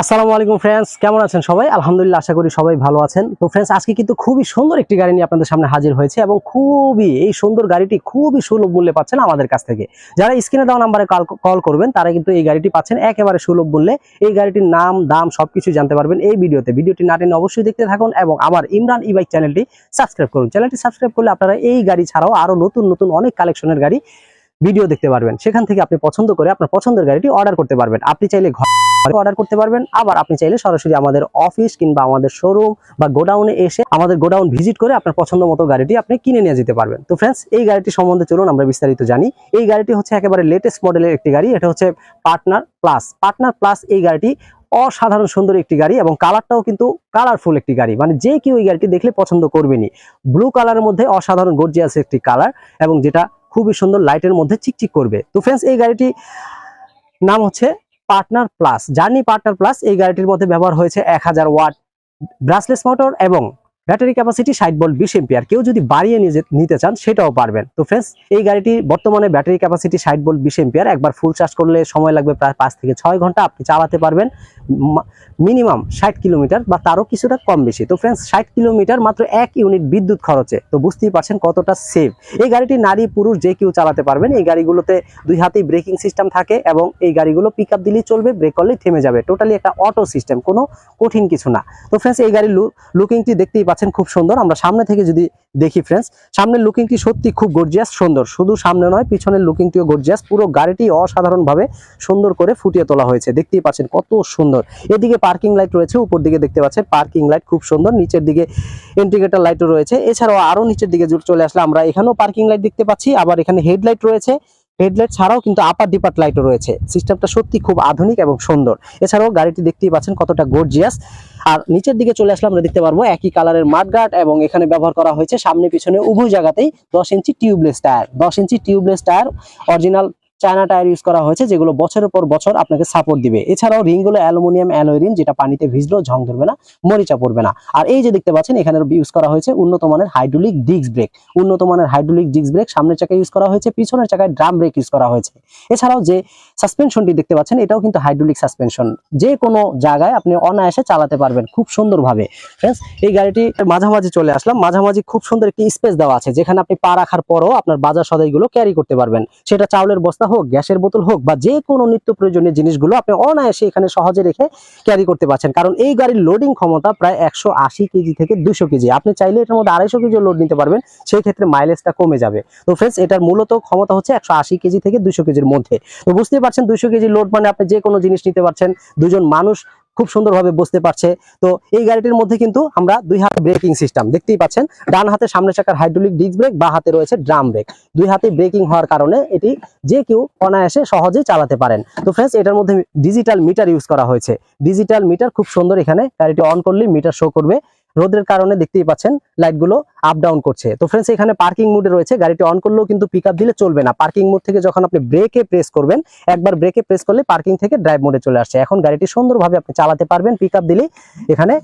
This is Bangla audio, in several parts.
আসসালামু আলাইকুম ফ্রেন্ডস কেমন আছেন সবাই? আলহামদুলিল্লাহ, আশা করি সবাই ভালো আছেন। তো ফ্রেন্ডস আজকে কিন্তু খুবই সুন্দর একটি গাড়ি নিয়ে আপনাদের সামনে হাজির হয়েছে এবং খুবই এই সুন্দর গাড়িটি খুবই সুলভ মূল্যে পাচ্ছেন আমাদের কাছ থেকে। যারা স্ক্রিনে দেওয়া নাম্বারে কল কল করবেন, তারা কিন্তু এই গাড়িটি পাচ্ছেন একেবারে সুলভ মূল্যে। এই গাড়িটির নাম, দাম সবকিছু জানতে পারবেন এই ভিডিওতে। ভিডিওটি না টেনে অবশ্যই দেখতে থাকুন এবং আমার ইমরান ই বাইক চ্যানেলটি সাবস্ক্রাইব করুন। চ্যানেলটি সাবস্ক্রাইব করলে আপনারা এই গাড়ি ছাড়াও আরও নতুন নতুন অনেক কালেকশনের গাড়ি ভিডিও দেখতে পারবেন। সেখান থেকে আপনি পছন্দ করে আপনার পছন্দের গাড়িটি অর্ডার করতে পারবেন। আপনি চাইলে ঘর অর্ডার করতে পারবেন, আবার আপনি চাইলে সরাসরি আমাদের অফিস কিংবা আমাদের শোরুম বা গোডাউনে এসে আমাদের গোডাউন ভিজিট করে আপনার পছন্দ মতো গাড়িটি আপনি কিনে নিয়ে যেতে পারবেন। তো ফ্রেন্ডস এই গাড়িটি সম্বন্ধে চলুন, আমরা বিস্তারিত জানি। এই গাড়িটি হচ্ছে একেবারে লেটেস্ট মডেলের একটি গাড়ি। এটা হচ্ছে পার্টনার প্লাস পার্টনার প্লাস এই গাড়িটি অসাধারণ সুন্দর একটি গাড়ি এবং কালারটাও কিন্তু কালারফুল একটি গাড়ি। মানে যে কেউ এই গাড়িটি দেখলে পছন্দ করবেনি ব্লু কালারের মধ্যে অসাধারণ গর্জিয়াস একটি কালার এবং যেটা খুবই সুন্দর লাইটের মধ্যে চিকচিক করবে। তো ফ্রেন্ডস এই গাড়িটি নাম হচ্ছে partner plus journey partner plus এই গাড়িটির মধ্যে ব্যবহার হয়েছে এক হাজার ওয়াট ব্রাসলেস মোটর এবং ব্যাটারি ক্যাপাসিটি ষাট বল বিশ এম্পিয়ার। কেউ যদি বাড়িয়ে নিতে চান, সেটাও পারবেন। তো ফ্রেন্ডস এই গাড়িটি বর্তমানে ব্যাটারি ক্যাপাসিটি ষাট বল বিশ এম্পিয়ার। একবার ফুল চার্জ করলে সময় লাগবে প্রায় পাঁচ থেকে ছয় ঘণ্টা। আপনি চালাতে পারবেন। মিনিমাম ষাট কিলোমিটার বা তারও কিছুটা কম বেশি। তো ফ্রেন্ডস ষাট কিলোমিটার মাত্র এক ইউনিট বিদ্যুৎ খরচে। তো বুঝতেই পারছেন কতটা সেফ এই গাড়িটি নারী, পুরুষ যে কেউ চালাতে পারবেন। এই গাড়িগুলোতে দুই হাতেই ব্রেকিং সিস্টেম থাকে এবং এই গাড়িগুলো পিক আপ দিলেই চলবে ব্রেক করলেই থেমে যাবে। টোটালি একটা অটো সিস্টেম কোনো কঠিন কিছু না। তো ফ্রেন্ডস এই গাড়ির লুকিংটি দেখতেই পাচ্ছেন খুব সুন্দর। আমরা সামনে থেকে যদি দেখি ফ্রেন্ডস সামনের লুকিংটি সত্যি খুব গর্জিয়াস সুন্দর। শুধু সামনে নয়, পিছনের লুকিংটিও গর্জিয়াস পুরো গাড়িটি অসাধারণভাবে সুন্দর করে ফুটিয়ে তোলা হয়েছে। দেখতেই পাচ্ছেন কত সুন্দর। এদিকে পার্কিং লাইট রয়েছে, উপর দিকে দেখতে পাচ্ছেন পার্কিং লাইট খুব সুন্দর। নিচের দিকে ইন্ডিকেটর লাইটও রয়েছে। এছাড়াও আরও নিচের দিকে চলে আসলে আমরা এখানেও পার্কিং লাইট দেখতে পাচ্ছি। আবার এখানে হেডলাইট রয়েছে। হেডলাইট ছাড়াও কিন্তু আপার ডিপার্ট লাইটও রয়েছে। সিস্টেমটা সত্যি খুব আধুনিক এবং সুন্দর। এছাড়াও গাড়িটি দেখতেই পাচ্ছেন কতটা গর্জিয়াস আর নিচের দিকে চলে আসলে আমরা দেখতে পারব একই কালারের মাঠগার্ড এবং এখানে ব্যবহার করা হয়েছে সামনে পিছনে উভয় জায়গাতেই দশ ইঞ্চি টিউবলেস টায়ার দশ inch tubeless tyre original China tyre use করা হয়েছে, যেগুলো বছরের পর বছর আপনাকে সাপোর্ট দিবে। এছাড়াও রিংগুলো অ্যালুমিনিয়াম অ্যালয় রিং যেটা পানিতে ভিজলেও ঝং ধরবে না, মরিচা পড়বে না। আর এই যে দেখতে পাচ্ছেন, এখানে ইউজ করা হয়েছে উন্নত মানের হাইড্রোলিক ডিস্ক ব্রেক উন্নত মানের হাইড্রোলিক ডিস্ক ব্রেক সামনের চাকায় ইউজ করা হয়েছে, পিছনের চাকায় ড্রাম ব্রেক ইউজ করা হয়েছে। এছাড়াও যে সাসপেনশনটি দেখতে পাচ্ছেন, এটাও কিন্তু হাইড্রোলিক সাসপেনশন যে কোনো জায়গায় আপনি অনায়াসে চালাতে পারবেন খুব সুন্দরভাবে। ফ্রেন্ডস এই গাড়িটি মাঝামাঝি চলে আসলাম। মাঝামাঝি খুব সুন্দর একটি স্পেস দেওয়া আছে, যেখানে আপনি পা রাখার পরও আপনার বাজার সদাইগুলো ক্যারি করতে পারবেন। সেটা চাউলের বস্তা হোক, গ্যাসের বোতল হোক বা যে কোনো নিত্য প্রয়োজনীয় জিনিসগুলো আপনি অনায়াসে এখানে সহজে রেখে ক্যারি করতে পারছেন। কারণ এই গাড়ির লোডিং ক্ষমতা প্রায় একশো আশি কেজি থেকে দুশো কেজি। আপনি চাইলে এটার মধ্যে আড়াইশো কেজি লোড নিতে পারবেন সেই ক্ষেত্রে মাইলেজটা কমে যাবে। তো ফ্রেন্ডস এটার মূলত ক্ষমতা হচ্ছে একশো আশি কেজি থেকে দুশো কেজির মধ্যে। তো বুঝতেই পারছেন, দুশো কেজি লোড মানে আপনি যে কোনো জিনিস নিতে পারছেন, দুজন মানুষ খুব সুন্দরভাবে বসতে পারছে। তো এই গাড়িটির মধ্যে কিন্তু আমরা দুই হাত ব্রেকিং সিস্টেম দেখতেই পাচ্ছেন। ডান হাতে সামনে চাকার হাইড্রোলিক ডিস্ক ব্রেক বা হাতে রয়েছে ড্রাম ব্রেক দুই হাতে ব্রেকিং হওয়ার কারণে এটি যে কেউ অনায়াসে সহজে চালাতে পারেন। তো ফ্রেন্ডস এটার মধ্যে ডিজিটাল মিটার ইউজ করা হয়েছে। ডিজিটাল মিটার খুব সুন্দর এখানে। গাড়িটি অন করলেই মিটার শো করবে। রোদের কারণে দেখতেই পাচ্ছেন লাইটগুলো আপ ডাউন করছে। তো ফ্রেন্ডস এখানে পার্কিং মুডে রয়েছে। গাড়িটি অন করলেও কিন্তু পিক দিলে চলবে না। পার্কিং মুড থেকে যখন আপনি ব্রেকে প্রেস করবেন, একবার ব্রেকে প্রেস করলে পার্কিং থেকে ড্রাইভ মোডে চলে আসছে। এখন গাড়িটি সুন্দরভাবে আপনি চালাতে পারবেন। পিক দিলেই এখানে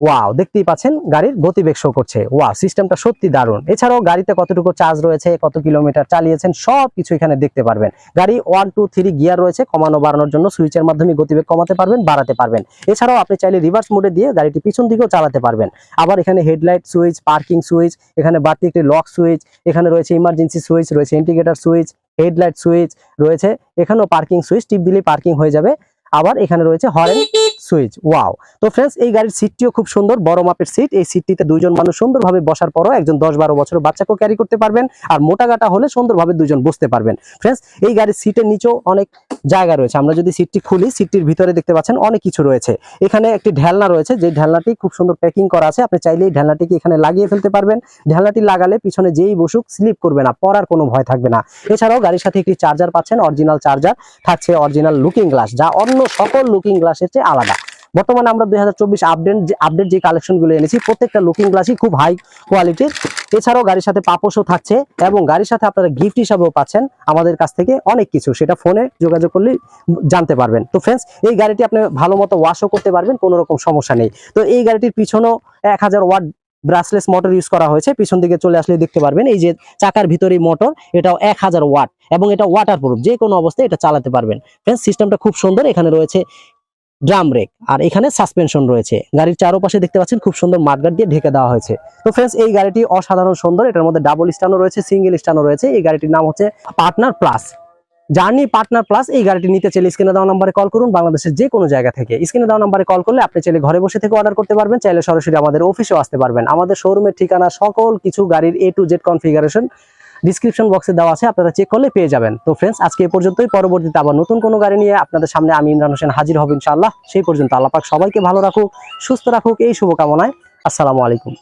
ওয়াও দেখতেই পাচ্ছেন, গাড়ির গতিবেগ শো করছে। ওয়াও সিস্টেমটা সত্যি দারুণ। এছাড়াও গাড়িতে কতটুকু চার্জ রয়েছে, কত কিলোমিটার চালিয়েছেন সব কিছু এখানে দেখতে পারবেন। গাড়ি ওয়ান টু থ্রি গিয়ার রয়েছে, কমানো, বাড়ানোর জন্য সুইচের মাধ্যমে গতিবেগ কমাতে পারবেন, বাড়াতে পারবেন। এছাড়াও আপনি চাইলে রিভার্স মোডে দিয়ে গাড়িটি পিছন দিকেও চালাতে পারবেন। আবার এখানে হেডলাইট সুইচ পার্কিং সুইচ এখানে বাড়তি একটি লক সুইচ এখানে রয়েছে ইমার্জেন্সি সুইচ রয়েছে ইন্ডিকেটর সুইচ হেডলাইট সুইচ রয়েছে। এখানেও পার্কিং সুইচ টিপ দিলেই পার্কিং হয়ে যাবে। আবার এখানে রয়েছে হরেন সুইচ ওয়াও তো ফ্রেন্ডস এই গাড়ির সিটটিও খুব সুন্দর, বড় মাপের সিট এই সিটটিতে দুইজন মানুষ সুন্দরভাবে বসার পরও একজন দশ বারো বছরের বাচ্চাকেও ক্যারি করতে পারবেন। আর মোটা গাটা হলে সুন্দরভাবে দুজন বসতে পারবেন। ফ্রেন্ডস এই গাড়ির সিটের নিচেও অনেক জায়গা রয়েছে। আমরা যদি সিটটি খুলি, সিটটির ভিতরে দেখতে পাচ্ছেন অনেক কিছু রয়েছে। এখানে একটি ঢেলনা রয়েছে, যে ঢেলনাটি খুব সুন্দর প্যাকিং করা আছে। আপনি চাইলে এই ঢেলনাটিকে এখানে লাগিয়ে ফেলতে পারবেন। ঢেলনাটি লাগালে পিছনে যেই বসুক স্লিপ করবে না পড়ার কোনো ভয় থাকবে না। এছাড়াও গাড়ির সাথে একটি চার্জার পাচ্ছেন অরিজিনাল চার্জার থাকছে অরিজিনাল লুকিং গ্লাস যা অন্য সকল লুকিং গ্লাসের চেয়ে আলাদা। বর্তমানে আমরা দু হাজার চব্বিশ আপডেট যে আপডেট যে কালেকশনগুলো এনেছি, প্রত্যেকটা লুকিং গ্লাসই খুব হাই কোয়ালিটির এছাড়াও গাড়ির সাথে পাপোশও থাকছে এবং গাড়ির সাথে আপনারা গিফট হিসাবেও পাচ্ছেন আমাদের কাছ থেকে অনেক কিছু। সেটা ফোনে যোগাযোগ করলে জানতে পারবেন। তো ফ্রেন্ডস এই গাড়িটি আপনি ভালো মতো ওয়াশও করতে পারবেন, কোনো রকম সমস্যা নেই। তো এই গাড়িটির পিছনেও এক হাজার ওয়াট ব্রাসলেস মোটর ইউজ করা হয়েছে। পিছন দিকে চলে আসলে দেখতে পারবেন, এই যে চাকার ভিতরে মোটর এটাও এক হাজার ওয়াট এবং এটা ওয়াটার প্রুফ যে কোনো অবস্থায় এটা চালাতে পারবেন। ফ্রেন্ডস সিস্টেমটা খুব সুন্দর, এখানে রয়েছে ড্রাম ব্রেক। আর এখানে সাসপেনশন রয়েছে। গাড়ির চারপাশে দেখতে পাচ্ছেন খুব সুন্দর মাঠগার্ড দিয়ে ঢেকে দেওয়া হয়েছে। তো ফ্রেন্ডস এই গাড়িটি অসাধারণ সুন্দর। এটার মধ্যে ডাবল স্ট্যান্ডও রয়েছে সিঙ্গেল স্ট্যান্ডও রয়েছে। এই গাড়িটির নাম হচ্ছে partner plus journey partner plus এই গাড়িটি নিতে চাইলে স্ক্রিনে দেওয়া নাম্বারে কল করুন। বাংলাদেশের যে কোনো জায়গা থেকে। স্ক্রিনে দেওয়া নাম্বারে কল করলে আপনি চাইলে ঘরে বসে থেকে অর্ডার করতে পারবেন। চাইলে সরাসরি আমাদের অফিসেও আসতে পারবেন। আমাদের শোরুমের ঠিকানা, সকল কিছু গাড়ির A to Z configuration description বক্সে দেওয়া আছে, আপনারা চেক করলে পেয়ে যাবেন। তো ফ্রেন্ডস আজকে এ পর্যন্তই। পরবর্তীতে আবার নতুন কোনো গাড়ি নিয়ে আপনাদের সামনে আমি ইমরান হোসেন হাজির হব ইনশাআল্লাহ। সেই পর্যন্ত আল্লাহ পাক সবাইকে ভালো রাখুক, সুস্থ রাখুক, এই শুভকামনায়। আসসালামু আলাইকুম।